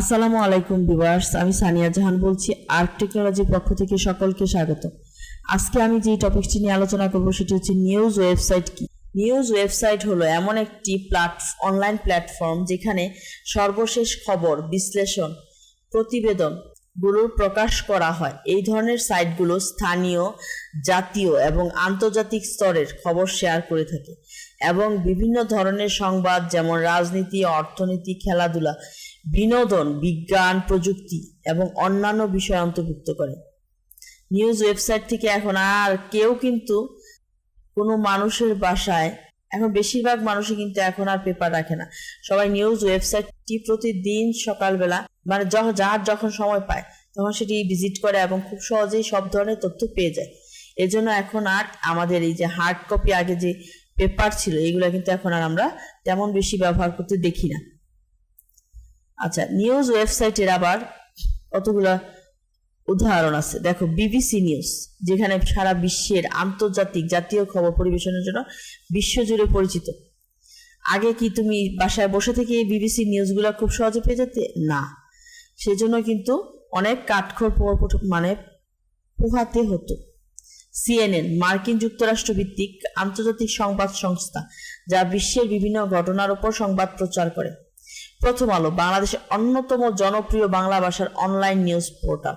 আসসালামু আলাইকুম ভিউয়ার্স, আমি সানিয়া জাহান বলছি আর্ট টেকনোলজির পক্ষ থেকে সকলকে স্বাগত। আজকে আমি যে টপিকটি নিয়ে আলোচনা করব সেটি হচ্ছে নিউজ ওয়েবসাইট কি? নিউজ ওয়েবসাইট হলো এমন একটি প্ল্যাট অনলাইন প্ল্যাটফর্ম যেখানে সর্বশেষ খবর, বিশ্লেষণ, প্রতিবেদনগুলোর প্রকাশ করা হয়। এই ধরনের সাইটগুলো স্থানীয়, জাতীয় এবং আন্তর্জাতিক স্তরের খবর শেয়ার করে থাকে এবং বিভিন্ন ধরনের সংবাদ যেমন রাজনীতি, অর্থনীতি, খেলাধুলা বিনোদন, বিজ্ঞান, প্রযুক্তি এবং অন্যান্য বিষয় অন্তর্ভুক্ত করে। নিউজ ওয়েবসাইট থেকে এখন আর কেউ কিন্তু কোনো মানুষের বাসায়, এখন বেশিরভাগ মানুষই কিন্তু এখন আর পেপার রাখে না। সবাই নিউজ ওয়েবসাইটটি প্রতিদিন সকালবেলা মানে যখন, যার যখন সময় পায়, তখন সেটি ভিজিট করে এবং খুব সহজেই সব ধরনের তথ্য পেয়ে যায়। এজন্য এখন আর আমাদের এই যে হার্ড কপি আগে যে পেপার ছিল, এগুলো কিন্তু এখন আর আমরা তেমন বেশি ব্যবহার করতে দেখি না। আচ্ছা নিউজ ওয়েবসাইটের আবার কতগুলো উদাহরণ আছে? দেখো বিবিসি নিউজ যেখানে সারা বিশ্বের আন্তর্জাতিক জাতীয় খবর পরিবেশনের জন্য বিশ্বজুড়ে পরিচিত। আগে কি তুমি বাসায় বসে থেকে বিবিসি নিউজগুলো খুব সহজে পেয়ে যেতে? না। সেজন্য কিন্তু অনেক কাঠখড় মানে পোহাতে হতো। সিএনএন মার্কিন যুক্তরাষ্ট্র ভিত্তিক আন্তর্জাতিক সংবাদ সংস্থা, যা বিশ্বের বিভিন্ন ঘটনার উপর সংবাদ প্রচার করে। প্রথম আলো, বাংলাদেশের অন্যতম জনপ্রিয় বাংলা ভাষার অনলাইন নিউজ পোর্টাল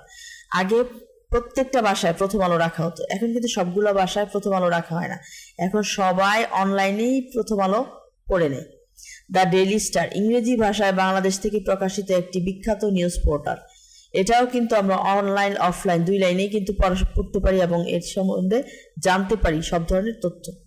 আগে প্রত্যেকটা বাসায় প্রথম আলো রাখা হতো, এখন কিন্তু সবগুলো বাসায় প্রথম আলো রাখা হয় না। এখন সবাই অনলাইনেই প্রথম আলো পড়ে নেয়। দ্য ডেইলি স্টার, ইংরেজি ভাষায় বাংলাদেশ থেকে প্রকাশিত একটি বিখ্যাত নিউজ পোর্টাল এটাও কিন্তু আমরা অনলাইন অফলাইন দুই লাইনেই কিন্তু পড়া- পড়তে পারি এবং এর সম্বন্ধে জানতে পারি সব ধরনের তথ্য।